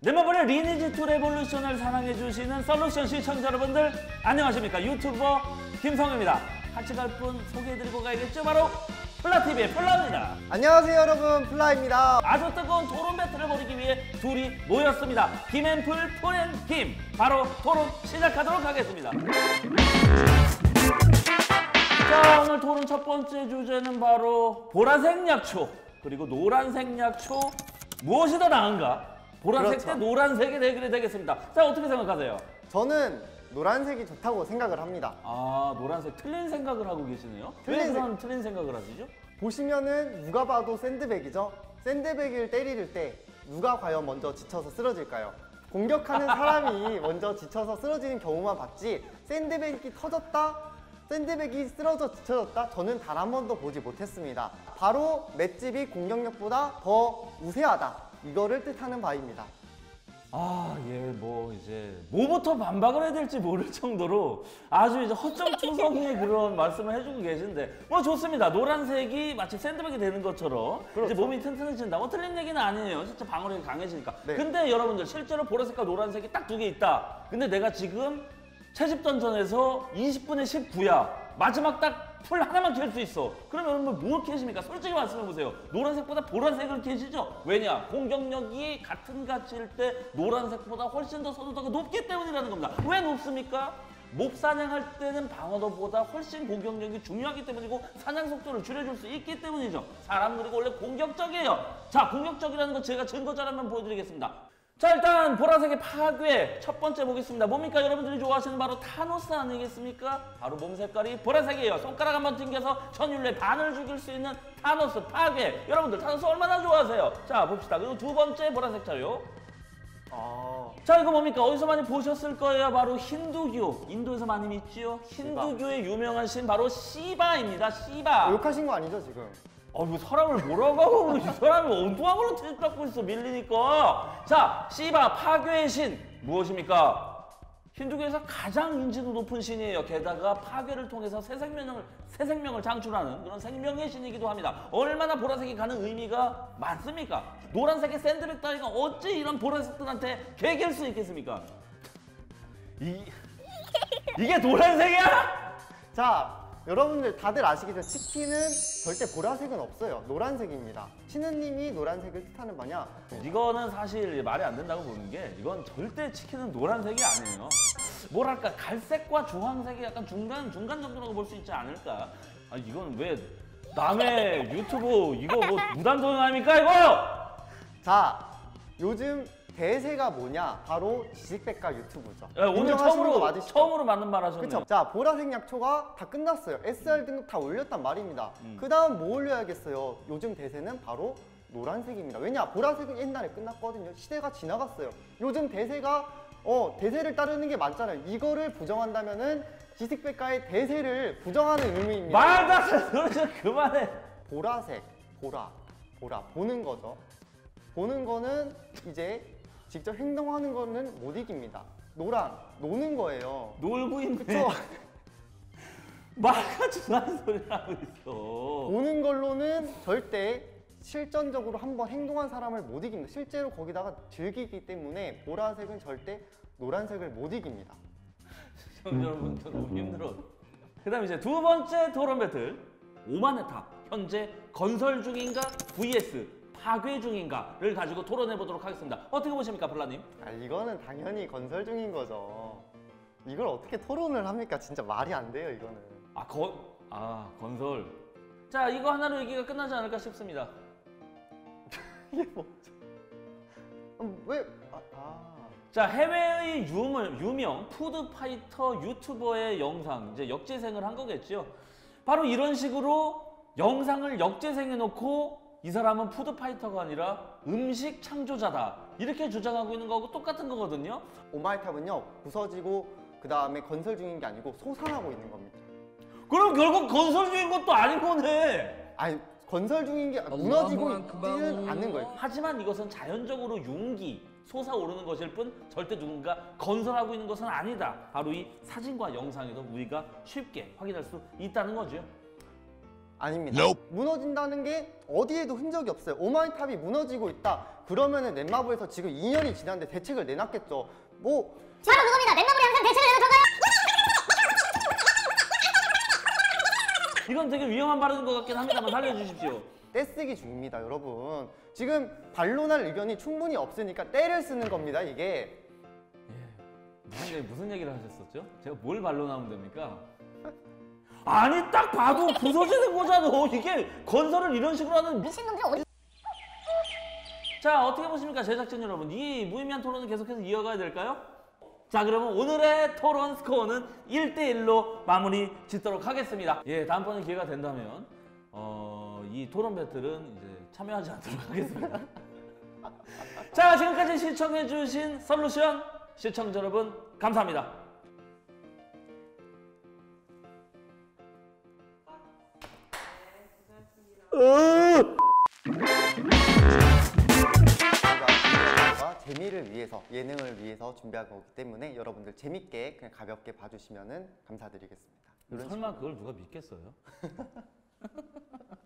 네모블의 리니지 투 레볼루션을 사랑해 주시는 솔루션 시청자 여러분들 안녕하십니까? 유튜버 김성입니다. 같이 갈 분 소개해드리고 가야겠죠? 바로 플라TV의 플라입니다. 안녕하세요 여러분. 플라입니다. 아주 뜨거운 토론 배틀을 벌이기 위해 둘이 모였습니다. 김앤플 폴앤김. 바로 토론 시작하도록 하겠습니다. 자 오늘 토론 첫 번째 주제는 바로 보라색 약초 그리고 노란색 약초 무엇이 더 나은가 보라색 그렇죠. 대 노란색의 대결이 되겠습니다 자 어떻게 생각하세요? 저는 노란색이 좋다고 생각을 합니다 아 노란색 틀린 생각을 하고 계시네요 틀린 왜 생- 그런 틀린 생각을 하시죠? 보시면은 누가 봐도 샌드백이죠 샌드백을 때릴 때 누가 과연 먼저 지쳐서 쓰러질까요? 공격하는 사람이 먼저 지쳐서 쓰러지는 경우만 봤지 샌드백이 터졌다 샌드백이 쓰러져 지쳐졌다 저는 단 한 번도 보지 못했습니다 바로 맷집이 공격력보다 더 우세하다 이거를 뜻하는 바입니다 아, 예, 뭐 이제 뭐부터 반박을 해야 될지 모를 정도로 아주 이제 허점투성이의 그런 말씀을 해주고 계신데 뭐 좋습니다. 노란색이 마치 샌드백이 되는 것처럼 이제 몸이 튼튼해진다. 뭐 틀린 얘기는 아니에요. 진짜 방어력이 강해지니까. 네. 근데 여러분들 실제로 보라색과 노란색이 딱 두 개 있다. 근데 내가 지금 채집던전에서 20분에 19야. 마지막 딱 풀 하나만 캘 수 있어. 그러면 여러분 뭘 캐십니까? 솔직히 말씀해 보세요. 노란색보다 보라색을 캐시죠? 왜냐? 공격력이 같은 가치일 때 노란색보다 훨씬 더 선호도가 높기 때문이라는 겁니다. 왜 높습니까? 몹 사냥할 때는 방어도보다 훨씬 공격력이 중요하기 때문이고 사냥 속도를 줄여줄 수 있기 때문이죠. 사람 그리고 원래 공격적이에요. 자, 공격적이라는 거 제가 증거 자료만 보여드리겠습니다. 자 일단 보라색의 파괴 첫 번째 보겠습니다. 뭡니까? 여러분들이 좋아하시는 바로 타노스 아니겠습니까? 바로 몸 색깔이 보라색이에요. 손가락 한 번 튕겨서 전율의 반을 죽일 수 있는 타노스 파괴. 여러분들 타노스 얼마나 좋아하세요? 자 봅시다. 그리고 두 번째 보라색 자료. 아... 자 이거 뭡니까? 어디서 많이 보셨을 거예요? 바로 힌두교. 인도에서 많이 믿지요? 힌두교의 유명한 신 바로 시바입니다. 시바. 욕하신 거 아니죠 지금? 아, 왜 사람을 뭐라고 하고 이 사람이 엉뚱한 걸로 트집잡고 있어 밀리니까. 자 시바 파괴의 신 무엇입니까? 힌두교에서 가장 인지도 높은 신이에요. 게다가 파괴를 통해서 새 생명을 새 생명을 창출하는 그런 생명의 신이기도 합니다. 얼마나 보라색이 가는 의미가 많습니까? 노란색의 샌드백 따위가 어찌 이런 보라색들한테 개길 수 있겠습니까? 이 이게 노란색이야? 자, 여러분들 다들 아시겠지만 치킨은 절대 보라색은 없어요. 노란색입니다. 신우님이 노란색을 뜻하는 바냐? 이거는 사실 말이 안 된다고 보는 게 이건 절대 치킨은 노란색이 아니에요. 뭐랄까 갈색과 주황색이 약간 중간 중간 정도라고 볼 수 있지 않을까? 아 이건 왜 남의 유튜브 이거 뭐 무단 동영합니까 이거? 자, 요즘 대세가 뭐냐? 바로 지식백과 유튜브죠. 야, 예, 오늘 처음으로 맞으시죠? 처음으로 맞는 말 하셨네요. 그쵸? 자, 보라색 약초가 다 끝났어요. SR 등급 다 올렸단 말입니다. 음. 그 다음 뭐 올려야겠어요? 요즘 대세는 바로 노란색입니다. 왜냐? 보라색은 옛날에 끝났거든요. 시대가 지나갔어요. 요즘 대세가 어 대세를 따르는 게 맞잖아요. 이거를 부정한다면은 지식백과의 대세를 부정하는 의미입니다. 말도 안좀 그만해. 보라색, 보라, 보라 보는 거죠. 보는 거는 이제 직접 행동하는 거는 못 이깁니다. 노랑 노는 거예요. 놀고 있네. 그쵸? 말같이 하는 소리를 하고 있어. 보는 걸로는 절대 실전적으로 한번 행동한 사람을 못 이깁니다. 실제로 거기다가 즐기기 때문에 보라색은 절대 노란색을 못 이깁니다. 시청자 여러분 저 너무 힘들어. 그 다음 이제 두 번째 토론 배틀 오만의 탑 현재 건설 중인가 vs 파괴 중인가를 가지고 토론해 보도록 하겠습니다. 어떻게 보십니까, 블라님? 아, 이거는 당연히 건설 중인 거죠. 이걸 어떻게 토론을 합니까? 진짜 말이 안 돼요, 이거는. 아, 건, 아 건설. 자, 이거 하나로 얘기가 끝나지 않을까 싶습니다. 이게 뭐죠? 음, 왜? 아, 아. 자, 해외의 유명, 유명 푸드파이터 유튜버의 영상, 이제 역재생을 한 거겠죠. 바로 이런 식으로 영상을 역재생해 놓고 이 사람은 푸드파이터가 아니라 음식 창조자다. 이렇게 주장하고 있는 거하고 똑같은 거거든요. 오마이탑은요, 부서지고 그 다음에 건설 중인 게 아니고 소산하고 있는 겁니다. 그럼 결국 건설 중인 것도 아닌 거네. 아니, 건설 중인 게 무너지고 있지는 않는 거예요. 하지만 이것은 자연적으로 용기, 솟아오르는 것일 뿐 절대 누군가 건설하고 있는 것은 아니다. 바로 이 사진과 영상에서 우리가 쉽게 확인할 수 있다는 거죠. 아닙니다. 무너진다는 게 어디에도 흔적이 없어요. 오마이탑이 무너지고 있다. 그러면은 넷마블에서 지금 2년이 지났는데 대책을 내놨겠죠. 뭐 바로 그겁니다. 넷마블이 항상 대책을 내놓던가요? 이건 되게 위험한 발언인 것 같긴 합니다만 살려주십시오. 떼쓰기 중입니다, 여러분. 지금 반론할 의견이 충분히 없으니까 떼를 쓰는 겁니다, 이게. 무슨, 얘기, 무슨 얘기를 하셨었죠? 제가 뭘 반론하면 됩니까? 아니 딱 봐도 부서지는 거잖아. 이게 건설을 이런 식으로 하는 미... 미친놈들 어디 자 어떻게 보십니까 제작진 여러분 이 무의미한 토론을 계속해서 이어가야 될까요? 자 그러면 오늘의 토론 스코어는 1대1로 마무리 짓도록 하겠습니다 예 다음번에 기회가 된다면 어, 이 토론 배틀은 이제 참여하지 않도록 하겠습니다 자 지금까지 시청해주신 솔루션 시청자 여러분 감사합니다 재미를 위해서, 예능을 위해서 준비한 거기 때문에 여러분들 재밌게 그냥 가볍게 봐주시면 감사드리겠습니다. 설마 그걸 누가 믿겠어요?